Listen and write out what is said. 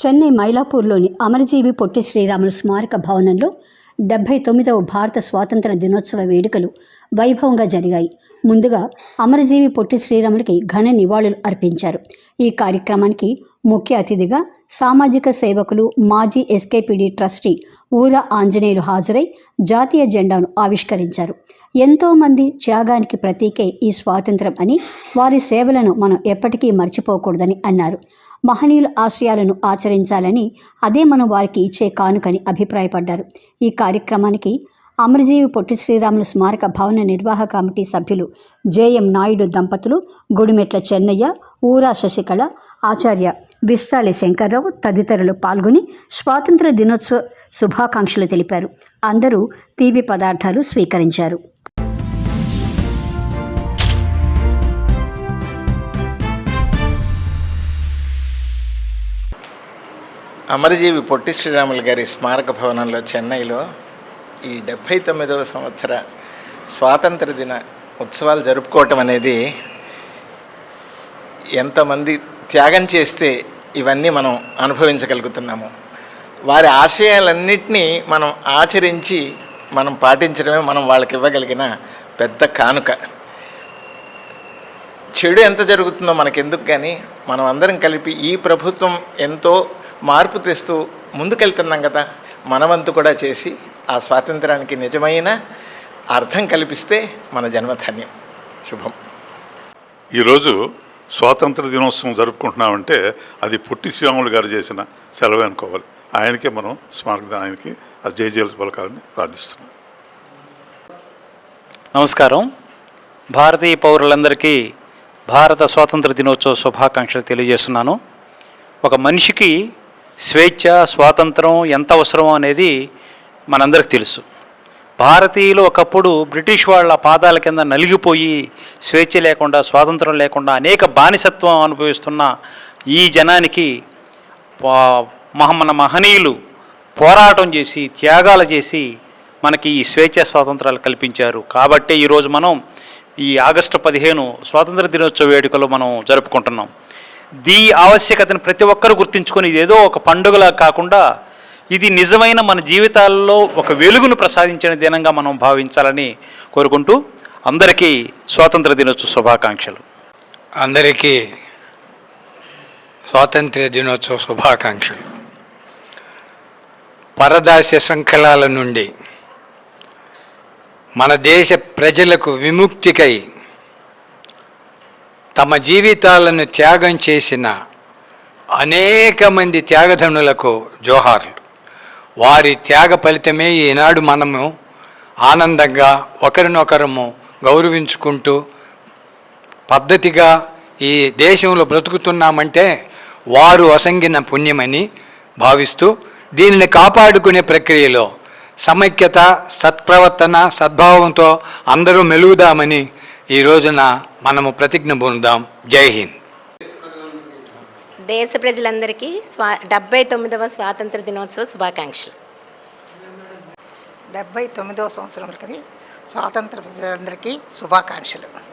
చెన్నై మైలాపూర్లోని అమరజీవి పొట్టి శ్రీరాములు స్మారక భవనంలో డెబ్బై తొమ్మిదవ భారత స్వాతంత్ర దినోత్సవ వేడుకలు వైభవంగా జరిగాయి. ముందుగా అమరజీవి పొట్టి శ్రీరాములకి ఘన నివాళులు అర్పించారు. ఈ కార్యక్రమానికి ముఖ్య అతిథిగా సామాజిక సేవకులు మాజీ ఎస్కేపీడీ ట్రస్టీ ఊర ఆంజనేయులు హాజరై జాతీయ జెండాను ఆవిష్కరించారు. ఎంతోమంది త్యాగానికి ప్రతీకే ఈ స్వాతంత్రం అని వారి సేవలను మనం ఎప్పటికీ మర్చిపోకూడదని అన్నారు. మహనీయుల ఆశయాలను ఆచరించాలని అదే మనం వారికి ఇచ్చే కానుకని అభిప్రాయపడ్డారు. ఈ కార్యక్రమానికి అమరజీవి పొట్టి శ్రీరాములు స్మారక భవన నిర్వాహక కమిటీ సభ్యులు జేఎం నాయుడు దంపతులు గుడిమెట్ల చెన్నయ్య ఊరా శశికళ ఆచార్య విస్తాలి శంకర్రావు తదితరులు పాల్గొని స్వాతంత్ర దినోత్సవ శుభాకాంక్షలు తెలిపారు. అందరూ తీపి పదార్థాలు స్వీకరించారు. అమరజీవి పొట్టి శ్రీరాములు గారి స్మారక భవనంలో చెన్నైలో ఈ డెబ్భై తొమ్మిదవ సంవత్సర స్వాతంత్ర దిన ఉత్సవాలు జరుపుకోవటం అనేది ఎంతమంది త్యాగం చేస్తే ఇవన్నీ మనం అనుభవించగలుగుతున్నాము. వారి ఆశయాలన్నింటినీ మనం ఆచరించి మనం పాటించడమే మనం వాళ్ళకి ఇవ్వగలిగిన పెద్ద కానుక. చెడు ఎంత జరుగుతుందో మనకెందుకు కానీ మనం అందరం కలిపి ఈ ప్రభుత్వం ఎంతో మార్పు తెస్తూ ముందుకెళ్తున్నాం కదా మనవంతు కూడా చేసి ఆ స్వాతంత్రానికి నిజమైన అర్థం కల్పిస్తే మన జన్మధన్యం. శుభం. ఈరోజు స్వాతంత్ర దినోత్సవం జరుపుకుంటున్నామంటే అది పొట్టి శ్రీరాములు గారు చేసిన సెలవు అనుకోవాలి. ఆయనకే మనం స్మారక ఆయనకి ఆ జయజయలు పలకాలని ప్రార్థిస్తున్నాం. నమస్కారం. భారతీయ పౌరులందరికీ భారత స్వాతంత్ర దినోత్సవ శుభాకాంక్షలు తెలియజేస్తున్నాను. ఒక మనిషికి స్వేచ్ఛ స్వాతంత్రం ఎంత అవసరమో అనేది మనందరికి తెలుసు. భారతీయులు ఒకప్పుడు బ్రిటిష్ వాళ్ళ పాదాల కింద నలిగిపోయి స్వేచ్ఛ లేకుండా స్వాతంత్రం లేకుండా అనేక బానిసత్వం అనుభవిస్తున్న ఈ జనానికి మహ మన మహనీయులు పోరాటం చేసి త్యాగాలు చేసి మనకి ఈ స్వేచ్ఛ స్వాతంత్రాలు కల్పించారు. కాబట్టే ఈరోజు మనం ఈ ఆగస్టు పదిహేను స్వాతంత్ర దినోత్సవ వేడుకలు మనం జరుపుకుంటున్నాం. దీ ఆవశ్యకతను ప్రతి ఒక్కరు గుర్తించుకొని ఇదేదో ఒక పండుగలా కాకుండా ఇది నిజమైన మన జీవితాల్లో ఒక వెలుగును ప్రసాదించిన దినంగా మనం భావించాలని కోరుకుంటూ అందరికీ స్వాతంత్ర దినోత్సవ శుభాకాంక్షలు. అందరికీ స్వాతంత్ర్య దినోత్సవ శుభాకాంక్షలు. పరదాస్య సంకలాల నుండి మన దేశ ప్రజలకు విముక్తికై తమ జీవితాలను త్యాగం చేసిన అనేక మంది త్యాగధనులకు జోహార్లు. వారి త్యాగ ఫలితమే ఈనాడు మనము ఆనందంగా ఒకరినొకరము గౌరవించుకుంటూ పద్ధతిగా ఈ దేశంలో బ్రతుకుతున్నామంటే వారు అసంగిన పుణ్యమని భావిస్తూ దీనిని కాపాడుకునే ప్రక్రియలో సమైక్యత సత్ప్రవర్తన సద్భావంతో అందరూ మెలుగుదామని ఈ రోజున మనము ప్రతిజ్ఞ పొందుదాం. జై హింద్. దేశ ప్రజలందరికీ స్వా డెబ్బై తొమ్మిదవ స్వాతంత్ర దినోత్సవ శుభాకాంక్షలు. డెబ్బై తొమ్మిదవ సంవత్సరంకి స్వాతంత్ర ప్రజలందరికీ శుభాకాంక్షలు.